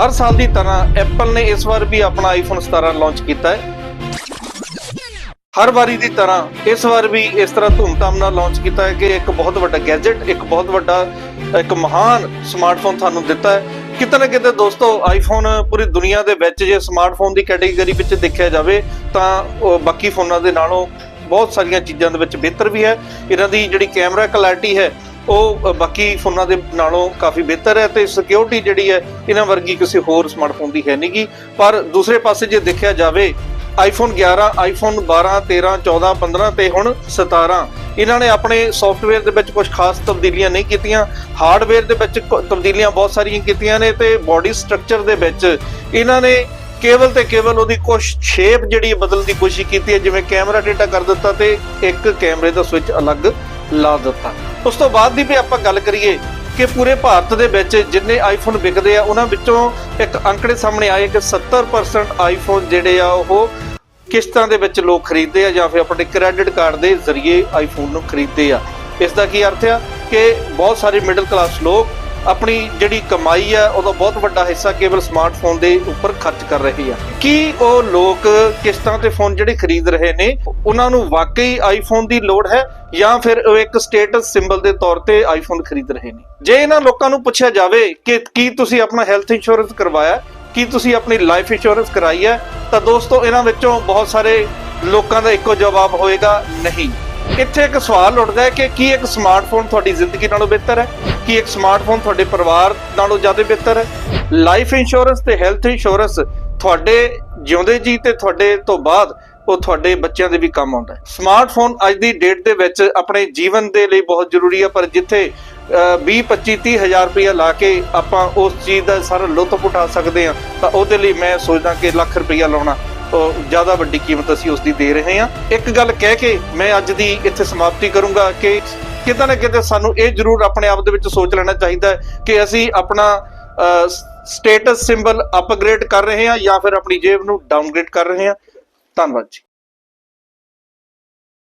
ਹਰ ਸਾਲ ਦੀ ਤਰ੍ਹਾਂ ਐਪਲ ਨੇ ਇਸ ਵਾਰ ਵੀ ਆਪਣਾ ਆਈਫੋਨ 17 ਲਾਂਚ ਕੀਤਾ ਹੈ। ਹਰ ਵਾਰੀ ਦੀ ਤਰ੍ਹਾਂ ਇਸ ਵਾਰ ਵੀ ਇਸ ਤਰ੍ਹਾਂ ਧੂਮਧਾਮ ਨਾਲ ਲਾਂਚ ਕੀਤਾ ਹੈ ਕਿ ਇੱਕ ਬਹੁਤ ਵੱਡਾ ਗੈਜਟ ਇੱਕ ਬਹੁਤ ਵੱਡਾ, ਇੱਕ ਮਹਾਨ ਸਮਾਰਟਫੋਨ ਤੁਹਾਨੂੰ ਦਿੱਤਾ ਹੈ। ਕਿਤੇ ਨਾ ਕਿਤੇ ਦੋਸਤੋ ਆਈਫੋਨ ਪੂਰੀ ਦੁਨੀਆ ਦੇ ਵਿੱਚ ਜੇ ਸਮਾਰਟਫੋਨ ਦੀ ਕੈਟਾਗਰੀ ਵਿੱਚ ਦੇਖਿਆ ਜਾਵੇ ਤਾਂ ਬਾਕੀ ਫੋਨਾਂ ਦੇ ਨਾਲੋਂ ਬਹੁਤ ਸਾਰੀਆਂ ਚੀਜ਼ਾਂ ਦੇ ਵਿੱਚ ਬਿਹਤਰ ਵੀ ਹੈ। ਇਹਨਾਂ ਦੀ ਜਿਹੜੀ ਕੈਮਰਾ ਕੁਆਲਿਟੀ ਹੈ ਉਹ ਬਾਕੀ ਫੋਨਾਂ ਦੇ ਨਾਲੋਂ ਕਾਫੀ ਬਿਹਤਰ ਹੈ ਤੇ ਸਿਕਿਉਰਿਟੀ ਜਿਹੜੀ ਹੈ, ਇਹਨਾਂ ਵਰਗੀ ਕਿਸੇ ਹੋਰ ਸਮਾਰਟਫੋਨ ਦੀ ਹੈ ਨਹੀਂਗੀ ਪਰ ਦੂਸਰੇ ਪਾਸੇ ਜੇ ਦੇਖਿਆ ਜਾਵੇ ਆਈਫੋਨ 11 ਆਈਫੋਨ 12 13 14 15 ਤੇ ਹੁਣ 17 ਇਹਨਾਂ ਨੇ ਆਪਣੇ ਸੌਫਟਵੇਅਰ ਦੇ ਵਿੱਚ ਕੁਝ ਖਾਸ ਤਬਦੀਲੀਆਂ ਨਹੀਂ ਕੀਤੀਆਂ। ਹਾਰਡਵੇਅਰ ਦੇ ਵਿੱਚ ਕੁ- ਤਬਦੀਲੀਆਂ ਬਹੁਤ ਸਾਰੀਆਂ ਕੀਤੀਆਂ ਨੇ ਤੇ ਬਾਡੀ ਸਟਰਕਚਰ ਦੇ ਵਿੱਚ ਇਹਨਾਂ ਨੇ ਕੇਵਲ ਤੇ ਕੇਵਲ ਉਹਦੀ ਕੁਝ ਸ਼ੇਪ ਜਿਹੜੀ ਬਦਲਣ ਦੀ ਕੋਸ਼ਿਸ਼ ਕੀਤੀ ਹੈ। ਜਿਵੇਂ ਕੈਮਰਾ ਟੇਢਾ ਕਰ ਦਿੱਤਾ ਤੇ ਇੱਕ ਕੈਮਰੇ ਦਾ ਸਵਿਚ ਅਲੱਗ ਲਾ ਦਿੱਤਾ। ਉਸ ਤੋਂ ਬਾਅਦ ਦੀ ਵੀ ਆਪਾਂ ਗੱਲ ਕਰੀਏ ਕਿ ਪੂਰੇ ਭਾਰਤ ਦੇ ਵਿੱਚ ਜਿੰਨੇ ਆਈਫੋਨ ਵਿਕਦੇ ਆ, ਉਹਨਾਂ ਵਿੱਚੋਂ ਇੱਕ ਅੰਕੜੇ ਸਾਹਮਣੇ ਆਏ ਕਿ 70% ਆਈਫੋਨ ਜਿਹੜੇ ਆ, ਉਹ ਕਿਸ਼ਤਾਂ ਦੇ ਵਿੱਚ ਲੋਕ ਖਰੀਦਦੇ ਆ ਜਾਂ ਫਿਰ ਆਪਣੇ ਕ੍ਰੈਡਿਟ ਕਾਰਡ ਦੇ ਜ਼ਰੀਏ ਆਈਫੋਨ ਨੂੰ ਖਰੀਦਦੇ ਆ। ਇਸ ਦਾ ਕੀ ਅਰਥ ਆ ਕਿ ਬਹੁਤ ਸਾਰੇ ਮਿਡਲ ਕਲਾਸ ਲੋਕ ਆਪਣੀ ਜਿਹੜੀ ਕਮਾਈ ਆ, ਉਹਦਾ ਬਹੁਤ ਵੱਡਾ ਹਿੱਸਾ ਕੇਵਲ ਸਮਾਰਟਫੋਨ ਦੇ ਉੱਪਰ ਖਰਚ ਕਰ ਰਹੇ ਆ। ਕੀ ਉਹ ਲੋਕ ਕਿਸ਼ਤਾਂ ਤੇ ਫੋਨ ਜਿਹੜੇ ਖਰੀਦ ਰਹੇ ਨੇ, ਉਹਨਾਂ ਨੂੰ ਵਾਕਈ ਆਈਫੋਨ ਦੀ ਲੋੜ ਹੈ ਜਾਂ ਫਿਰ ਉਹ ਇੱਕ ਸਟੇਟਸ ਸਿੰਬਲ ਦੇ ਤੌਰ ਤੇ ਆਈਫੋਨ ਖਰੀਦ ਰਹੇ ਨੇ? ਜੇ ਇਹਨਾਂ ਲੋਕਾਂ ਨੂੰ ਪੁੱਛਿਆ ਜਾਵੇ ਕਿ ਕੀ ਤੁਸੀਂ ਆਪਣਾ ਹੈਲਥ ਇੰਸ਼ੋਰੈਂਸ ਕਰਵਾਇਆ, ਕੀ ਤੁਸੀਂ ਆਪਣੀ ਲਾਈਫ ਇੰਸ਼ੋਰੈਂਸ ਕਰਾਈ ਹੈ, ਤਾਂ ਦੋਸਤੋ, ਇਹਨਾਂ ਵਿੱਚੋਂ ਬਹੁਤ ਸਾਰੇ ਲੋਕਾਂ ਦਾ ਇੱਕੋ ਜਵਾਬ ਹੋਏਗਾ, ਨਹੀਂ। ਇੱਥੇ ਇੱਕ ਸਵਾਲ ਉੱਠਦਾ ਹੈ ਕਿ ਕੀ ਇੱਕ ਸਮਾਰਟਫੋਨ ਤੁਹਾਡੀ ਜ਼ਿੰਦਗੀ ਨਾਲੋਂ ਬਿਹਤਰ ਹੈ? ਕੀ ਇੱਕ ਸਮਾਰਟਫੋਨ ਤੁਹਾਡੇ ਪਰਿਵਾਰ ਨਾਲੋਂ ਜ਼ਿਆਦਾ ਬਿਹਤਰ ਹੈ? ਲਾਈਫ ਇੰਸ਼ੋਰੈਂਸ ਤੇ ਹੈਲਥ ਇੰਸ਼ੋਰੈਂਸ ਤੁਹਾਡੇ ਜਿਉਂਦੇ ਜੀ ਤੇ ਤੁਹਾਡੇ ਤੋਂ ਬਾਅਦ ਉਹ ਤੁਹਾਡੇ ਬੱਚਿਆਂ ਦੇ ਵੀ ਕੰਮ ਆਉਂਦਾ ਹੈ। ਸਮਾਰਟਫੋਨ ਅੱਜ ਦੀ ਡੇਟ ਦੇ ਵਿੱਚ ਆਪਣੇ ਜੀਵਨ ਦੇ ਲਈ ਬਹੁਤ ਜ਼ਰੂਰੀ ਹੈ, ਪਰ ਜਿੱਥੇ 20 25 30 ਹਜ਼ਾਰ ਰੁਪਇਆ ਲਾ ਕੇ ਆਪਾਂ ਉਸ ਚੀਜ਼ ਦਾ ਸਾਰਾ ਲੁਤਫ ਉਠਾ ਸਕਦੇ ਹਾਂ, ਤਾਂ ਉਹਦੇ ਲਈ ਮੈਂ ਸੋਚਦਾ ਕਿ ਲੱਖ ਰੁਪਇਆ ਲਾਉਣਾ ਜ਼ਿਆਦਾ ਵੱਡੀ ਕੀਮਤ ਅਸੀਂ ਉਸ ਦੀ ਦੇ ਰਹੇ ਹਾਂ। ਇੱਕ ਗੱਲ ਕਹਿ ਕੇ ਮੈਂ ਅੱਜ ਦੀ ਇੱਥੇ ਸਮਾਪਤੀ ਕਰੂੰਗਾ ਕਿ ਕਿਤੇ ਨਾ ਕਿਤੇ ਸਾਨੂੰ ਇਹ ਜ਼ਰੂਰ ਆਪਣੇ ਆਪ ਦੇ ਵਿੱਚ ਸੋਚ ਲੈਣਾ ਚਾਹੀਦਾ ਹੈ ਕਿ ਅਸੀਂ ਆਪਣਾ ਸਟੇਟਸ ਸਿੰਬਲ ਅਪਗ੍ਰੇਡ ਕਰ ਰਹੇ ਹਾਂ ਜਾਂ ਫਿਰ ਆਪਣੀ ਜੇਬ ਨੂੰ ਡਾਊਨਗ੍ਰੇਡ ਕਰ ਰਹੇ ਹਾਂ। ਧੰਨਵਾਦ ਜੀ।